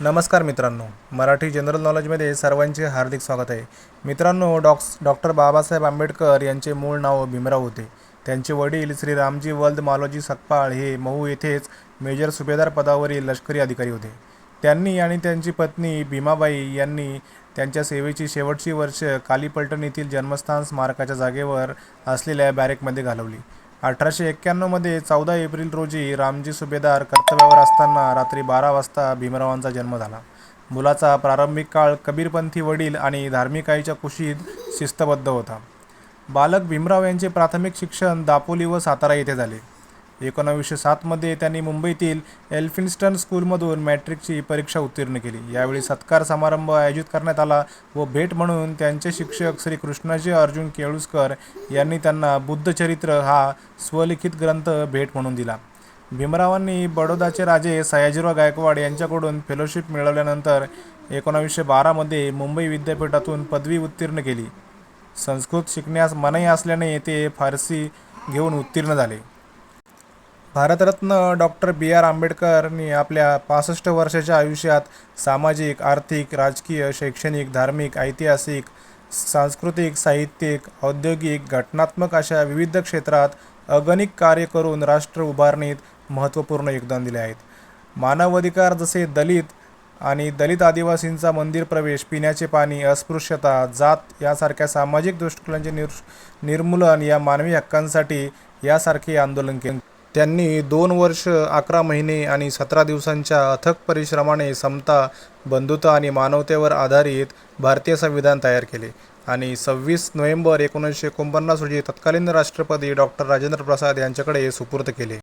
नमस्कार मित्रांनो मराठी जनरल नॉलेजमध्ये सर्वांचे हार्दिक स्वागत आहे. मित्रांनो डॉक्स डॉक्टर बाबासाहेब आंबेडकर यांचे मूळ नाव भीमराव होते. त्यांचे वडील श्री रामजी वल्द मालोजी सकपाळ हे महू येथेच मेजर सुभेदार पदावरील लष्करी अधिकारी होते. त्यांनी आणि त्यांची पत्नी भीमाबाई यांनी त्यांच्या सेवेची शेवटची वर्ष कालीपलटण येथील जन्मस्थान स्मारकाच्या जागेवर असलेल्या बॅरेकमध्ये घालवली. अठराशे एक्क्याण्णवमध्ये चौदा एप्रिल रोजी रामजी सुभेदार कर्तव्यावर असताना रात्री बारा वाजता भीमरावांचा जन्म झाला. मुलाचा प्रारंभिक काळ कबीरपंथी वडील आणि धार्मिक आईच्या कुशीत शिस्तबद्ध होता. बालक भीमराव यांचे प्राथमिक शिक्षण दापोली व सातारा येथे झाले. एकोणावीसशे सातमध्ये त्यांनी मुंबईतील एल्फिन्स्टन स्कूलमधून मॅट्रिकची परीक्षा उत्तीर्ण केली. यावेळी सत्कार समारंभ आयोजित करण्यात आला व भेट म्हणून त्यांचे शिक्षक श्री कृष्णाजी अर्जुन केळुसकर यांनी त्यांना बुद्धचरित्र हा स्वलिखित ग्रंथ भेट म्हणून दिला. भीमरावांनी बडोदाचे राजे सयाजीराव गायकवाड यांच्याकडून फेलोशिप मिळवल्यानंतर एकोणावीसशे बारामध्ये मुंबई विद्यापीठातून पदवी उत्तीर्ण केली. संस्कृत शिकण्यास मनाई असल्याने ते फारसी घेऊन उत्तीर्ण झाले. भारतरत्न डॉक्टर बी आर आंबेडकरनी आपल्या पासष्ट वर्षाच्या आयुष्यात सामाजिक आर्थिक राजकीय शैक्षणिक धार्मिक ऐतिहासिक सांस्कृतिक साहित्यिक औद्योगिक घटनात्मक अशा विविध क्षेत्रात अगणिक कार्य करून राष्ट्र उभारणीत महत्त्वपूर्ण योगदान दिले आहेत. मानवाधिकार जसे दलित आणि दलित आदिवासींचा मंदिर प्रवेश पिण्याचे पाणी अस्पृश्यता जात यासारख्या सामाजिक दृष्टिकोनांचे निर निर्मूलन या मानवी हक्कांसाठी यासारखे आंदोलन केले. त्यांनी दोन वर्ष अकरा महिने आणि सतरा दिवसांच्या अथक परिश्रमाने समता बंधुता आणि मानवतेवर आधारित भारतीय संविधान तयार केले आणि सव्वीस नोव्हेंबर एकोणीसशे एकोणपन्नास रोजी तत्कालीन राष्ट्रपती डॉक्टर राजेंद्र प्रसाद यांच्याकडे सुपूर्द केले.